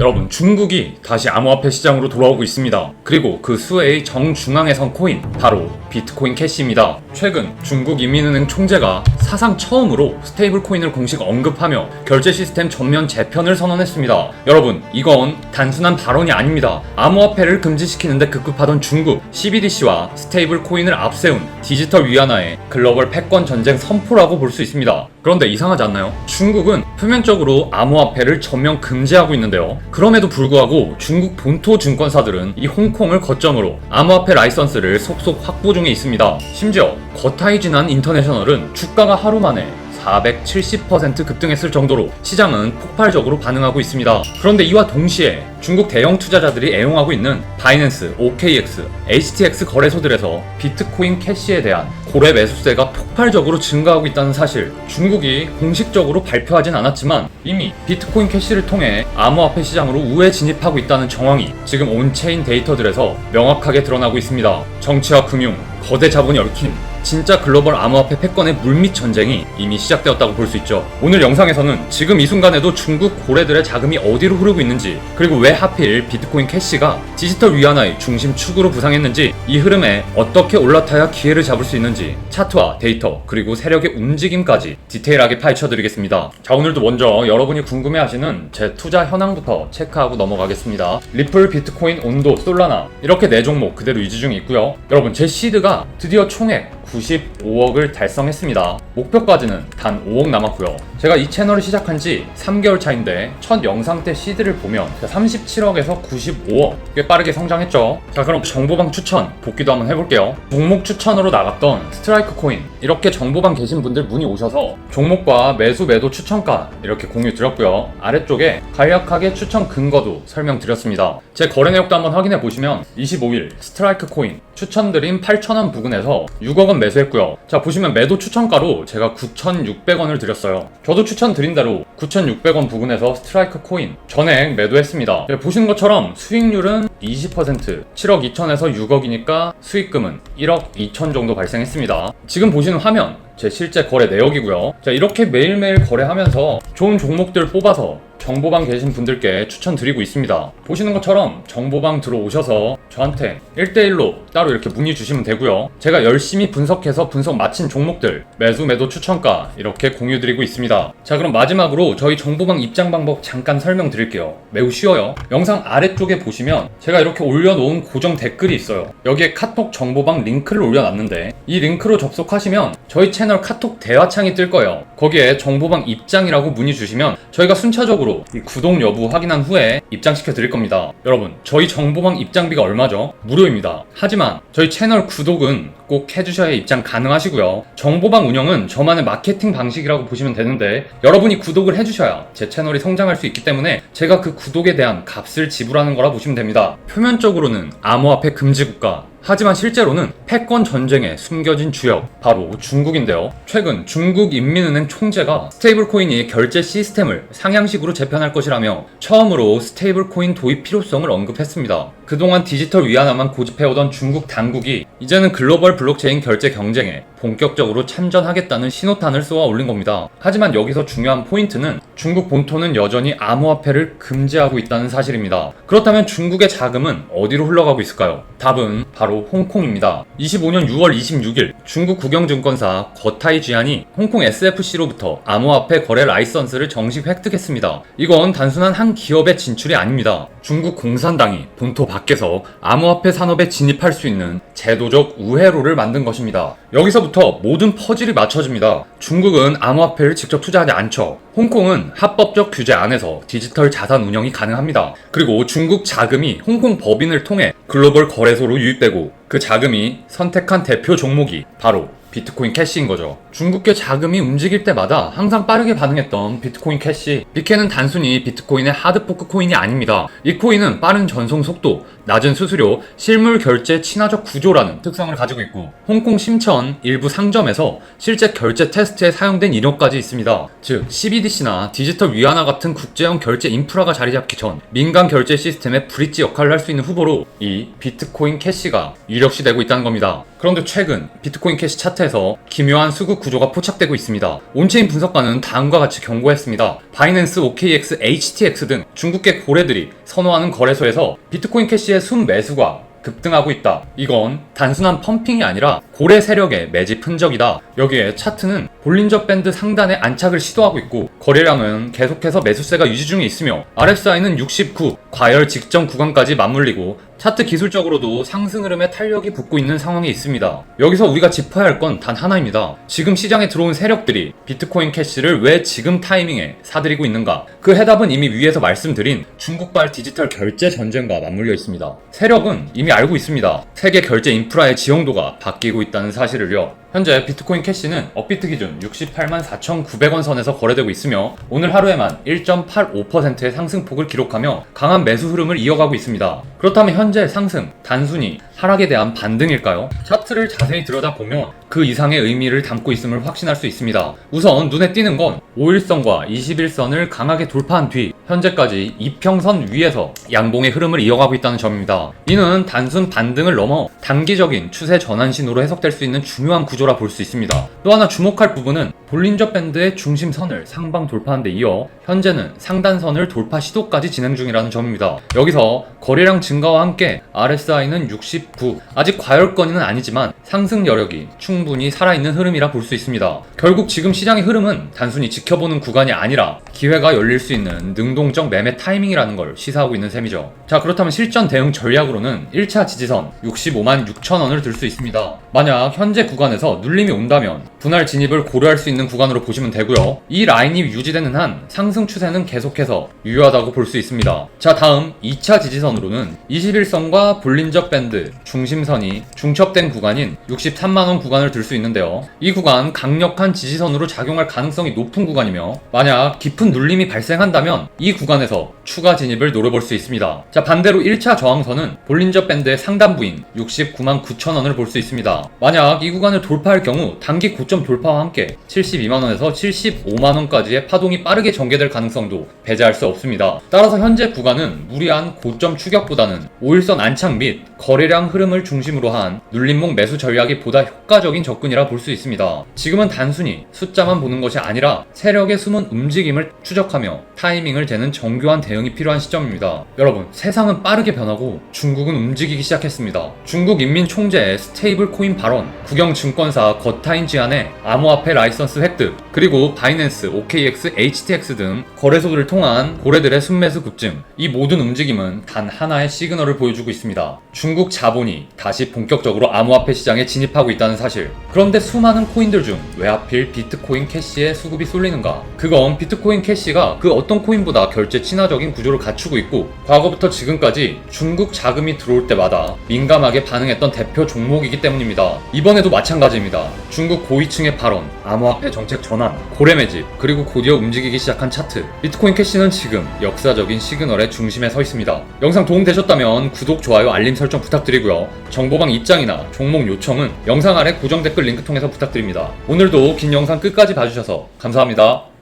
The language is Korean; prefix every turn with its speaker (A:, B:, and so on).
A: 여러분 중국이 다시 암호화폐 시장으로 돌아오고 있습니다. 그리고 그 수혜의 정중앙에 선 코인 바로 비트코인 캐시입니다. 최근 중국 인민은행 총재가 사상 처음으로 스테이블 코인을 공식 언급하며 결제 시스템 전면 재편을 선언했습니다. 여러분 이건 단순한 발언이 아닙니다. 암호화폐를 금지시키는데 급급하던 중국 CBDC와 스테이블 코인을 앞세운 디지털 위안화의 글로벌 패권 전쟁 선포라고 볼 수 있습니다. 그런데 이상하지 않나요? 중국은 표면적으로 암호화폐를 전면 금지하고 있는데요. 그럼에도 불구하고 중국 본토 증권사들은 이 홍콩을 거점으로 암호화폐 라이선스를 속속 확보 중에 있습니다. 심지어 거타이지난 인터내셔널은 주가가 하루 만에 470% 급등했을 정도로 시장은 폭발적으로 반응하고 있습니다. 그런데 이와 동시에 중국 대형 투자자들이 애용하고 있는 바이낸스, OKX, HTX 거래소들에서 비트코인 캐시에 대한 고래 매수세가 폭발적으로 증가하고 있다는 사실 중국이 공식적으로 발표하진 않았지만 이미 비트코인 캐시를 통해 암호화폐 시장으로 우회 진입하고 있다는 정황이 지금 온체인 데이터들에서 명확하게 드러나고 있습니다. 정치와 금융, 거대 자본이 얽힌 진짜 글로벌 암호화폐 패권의 물밑 전쟁이 이미 시작되었다고 볼 수 있죠. 오늘 영상에서는 지금 이 순간에도 중국 고래들의 자금이 어디로 흐르고 있는지, 그리고 왜 하필 비트코인 캐시가 디지털 위안화의 중심 축으로 부상했는지, 이 흐름에 어떻게 올라타야 기회를 잡을 수 있는지, 차트와 데이터, 그리고 세력의 움직임까지 디테일하게 파헤쳐 드리겠습니다. 자, 오늘도 먼저 여러분이 궁금해하시는 제 투자 현황부터 체크하고 넘어가겠습니다. 리플, 비트코인, 온도, 솔라나 이렇게 네 종목 그대로 유지 중에 있고요. 여러분 제 시드가 드디어 총액 95억을 달성했습니다. 목표까지는 단 5억 남았고요. 제가 이 채널을 시작한 지 3개월 차인데 첫 영상 때 시드를 보면 37억에서 95억 꽤 빠르게 성장했죠. 자 그럼 정보방 추천 복귀도 한번 해볼게요. 종목 추천으로 나갔던 스트라이크 코인 이렇게 정보방 계신 분들 문의 오셔서 종목과 매수 매도 추천가 이렇게 공유 드렸고요. 아래쪽에 간략하게 추천 근거도 설명드렸습니다. 제 거래 내역도 한번 확인해 보시면 25일 스트라이크 코인 추천드린 8,000원 부근에서 6억 원 매수했고요. 자 보시면 매도 추천가로 제가 9,600원을 드렸어요. 저도 추천드린 대로 9,600원 부근에서 스트라이크 코인 전액 매도했습니다. 네, 보시는 것처럼 수익률은 20% 7억 2천에서 6억이니까 수익금은 1억 2천 정도 발생했습니다. 지금 보시는 화면 제 실제 거래 내역이고요. 자 이렇게 매일매일 거래하면서 좋은 종목들 뽑아서 정보방 계신 분들께 추천드리고 있습니다. 보시는 것처럼 정보방 들어오셔서 저한테 1대1로 따로 이렇게 문의 주시면 되고요. 제가 열심히 분석해서 분석 마친 종목들 매수 매도 추천가 이렇게 공유드리고 있습니다. 자 그럼 마지막으로 저희 정보방 입장 방법 잠깐 설명드릴게요. 매우 쉬워요. 영상 아래쪽에 보시면 제가 이렇게 올려놓은 고정 댓글이 있어요. 여기에 카톡 정보방 링크를 올려놨는데 이 링크로 접속하시면 저희 채널 카톡 대화창이 뜰 거예요. 거기에 정보방 입장이라고 문의 주시면 저희가 순차적으로 이 구독 여부 확인한 후에 입장시켜 드릴 겁니다. 여러분, 저희 정보방 입장비가 얼마죠? 무료입니다. 하지만 저희 채널 구독은 꼭 해주셔야 입장 가능하시고요. 정보방 운영은 저만의 마케팅 방식이라고 보시면 되는데 여러분이 구독을 해주셔야 제 채널이 성장할 수 있기 때문에 제가 그 구독에 대한 값을 지불하는 거라 보시면 됩니다. 표면적으로는 암호화폐 금지 국가, 하지만 실제로는 패권 전쟁에 숨겨진 주역 바로 중국인데요. 최근 중국 인민은행 총재가 스테이블 코인이 결제 시스템을 상향식으로 재편할 것이라며 처음으로 스테이블 코인 도입 필요성을 언급했습니다. 그동안 디지털 위안화만 고집해오던 중국 당국이 이제는 글로벌 블록체인 결제 경쟁에 본격적으로 참전하겠다는 신호탄을 쏘아 올린 겁니다. 하지만 여기서 중요한 포인트는 중국 본토는 여전히 암호화폐를 금지하고 있다는 사실입니다. 그렇다면 중국의 자금은 어디로 흘러가고 있을까요? 답은 바로 홍콩입니다. 25년 6월 26일 중국 국영증권사 거타이 지안이 홍콩 SFC로부터 암호화폐 거래 라이선스를 정식 획득했습니다. 이건 단순한 한 기업의 진출이 아닙니다. 중국 공산당이 본토 밖에서 암호화폐 산업에 진입할 수 있는 제도적 우회로를 만든 것입니다. 여기서 부터 모든 퍼즐이 맞춰집니다. 중국은 암호화폐를 직접 투자하지 않죠. 홍콩은 합법적 규제 안에서 디지털 자산 운영이 가능합니다. 그리고 중국 자금이 홍콩 법인을 통해 글로벌 거래소로 유입되고 그 자금이 선택한 대표 종목이 바로 비트코인 캐시인 거죠. 중국계 자금이 움직일 때마다 항상 빠르게 반응했던 비트코인 캐시. 비케는 단순히 비트코인의 하드포크 코인이 아닙니다. 이 코인은 빠른 전송 속도, 낮은 수수료, 실물 결제 친화적 구조라는 특성을 가지고 있고, 홍콩 심천 일부 상점에서 실제 결제 테스트에 사용된 인력까지 있습니다. 즉, CBDC나 디지털 위안화 같은 국제형 결제 인프라가 자리 잡기 전 민간 결제 시스템의 브릿지 역할을 할 수 있는 후보로 이 비트코인 캐시가 유력시되고 있다는 겁니다. 그런데 최근 비트코인 캐시 차트에서 기묘한 수급 구조가 포착되고 있습니다. 온체인 분석가는 다음과 같이 경고했습니다. 바이낸스, OKX, HTX 등 중국계 고래들이 선호하는 거래소에서 비트코인 캐시의 순 매수가 급등하고 있다. 이건 단순한 펌핑이 아니라 고래 세력의 매집 흔적이다. 여기에 차트는 볼린저 밴드 상단에 안착을 시도하고 있고 거래량은 계속해서 매수세가 유지 중에 있으며 RSI는 69, 과열 직전 구간까지 맞물리고 차트 기술적으로도 상승 흐름에 탄력이 붙고 있는 상황에 있습니다. 여기서 우리가 짚어야 할 건 단 하나입니다. 지금 시장에 들어온 세력들이 비트코인 캐시를 왜 지금 타이밍에 사들이고 있는가? 그 해답은 이미 위에서 말씀드린 중국발 디지털 결제 전쟁과 맞물려 있습니다. 세력은 이미 알고 있습니다. 세계 결제 인프라의 지형도가 바뀌고 있다는 사실을요. 현재 비트코인 캐시는 업비트 기준 68만 4,900원 선에서 거래되고 있으며 오늘 하루에만 1.85%의 상승폭을 기록하며 강한 매수 흐름을 이어가고 있습니다. 그렇다면 현재 상승 단순히 하락에 대한 반등일까요? 차트를 자세히 들여다보면 그 이상의 의미를 담고 있음을 확신할 수 있습니다. 우선 눈에 띄는 건 5일선과 21선을 강하게 돌파한 뒤 현재까지 이평선 위에서 양봉의 흐름을 이어가고 있다는 점입니다. 이는 단순 반등을 넘어 단기적인 추세 전환 신호로 해석될 수 있는 중요한 구조라 볼 수 있습니다. 또 하나 주목할 부분은 볼린저 밴드의 중심선을 상방 돌파한 데 이어 현재는 상단선을 돌파 시도까지 진행 중이라는 점입니다. 여기서 거래량 증가와 함께 RSI는 69 아직 과열권은 아니지만 상승 여력이 충분히 살아있는 흐름이라 볼 수 있습니다. 결국 지금 시장의 흐름은 단순히 지켜보는 구간이 아니라 기회가 열릴 수 있는 능동적 매매 타이밍이라는 걸 시사하고 있는 셈이죠. 자 그렇다면 실전 대응 전략으로는 1차 지지선 65만 6천 원을 들 수 있습니다. 만약 현재 구간에서 눌림이 온다면 분할 진입을 고려할 수 있는 구간으로 보시면 되고요. 이 라인이 유지되는 한 상승 추세는 계속해서 유효하다고 볼 수 있습니다. 자 다음 2차 지지선으로는 21선과 볼린저 밴드 중심선이 중첩된 구간인 63만원 구간을 들 수 있는데요. 이 구간 강력한 지지선으로 작용할 가능성이 높은 구간이며 만약 깊은 눌림이 발생한다면 이 구간에서 추가 진입을 노려볼 수 있습니다. 자 반대로 1차 저항선은 볼린저 밴드의 상단부인 69만 9천원을 볼 수 있습니다. 만약 이 구간을 돌파할 경우 단기 고점 돌파와 함께 72만원에서 75만원까지의 파동이 빠르게 전개될 가능성도 배제할 수 없습니다. 따라서 현재 구간은 무리한 고점 추격보다는 5일선 안착 및 거래량 흐름을 중심으로 한 눌림목 매수 전략이 보다 효과적인 접근이라 볼 수 있습니다. 지금은 단순히 숫자만 보는 것이 아니라 세력의 숨은 움직임을 추적하며 타이밍을 재는 정교한 대응이 필요한 시점입니다. 여러분, 세상은 빠르게 변하고 중국은 움직이기 시작했습니다. 중국 인민총재의 스테이블 코인 발언, 국영증권사 거타인 지안의 암호화폐 라이선스 획득, 그리고 바이낸스, OKX, HTX 등 거래소들을 통한 고래들의 순매수 급증, 이 모든 움직임은 단 하나의 시그널을 보여주고 있습니다. 중국 자본이 다시 본격적으로 암호화폐 시장에 진입하고 있다는 사실. 그런데 수많은 코인들 중 왜 하필 비트코인 캐시에 수급이 쏠리는가? 그건 비트코인 캐시가 그 어떤 코인보다 결제 친화적인 구조를 갖추고 있고 과거부터 지금까지 중국 자금이 들어올 때마다 민감하게 반응했던 대표 종목이기 때문입니다. 이번에도 마찬가지입니다. 중국 고위 층의 발언, 암호화폐 정책 전환, 고래 매집, 그리고 곧이어 움직이기 시작한 차트. 비트코인 캐시는 지금 역사적인 시그널의 중심에 서 있습니다. 영상 도움되셨다면 구독, 좋아요, 알림 설정 부탁드리고요. 정보방 입장이나 종목 요청은 영상 아래 고정 댓글 링크 통해서 부탁드립니다. 오늘도 긴 영상 끝까지 봐주셔서 감사합니다.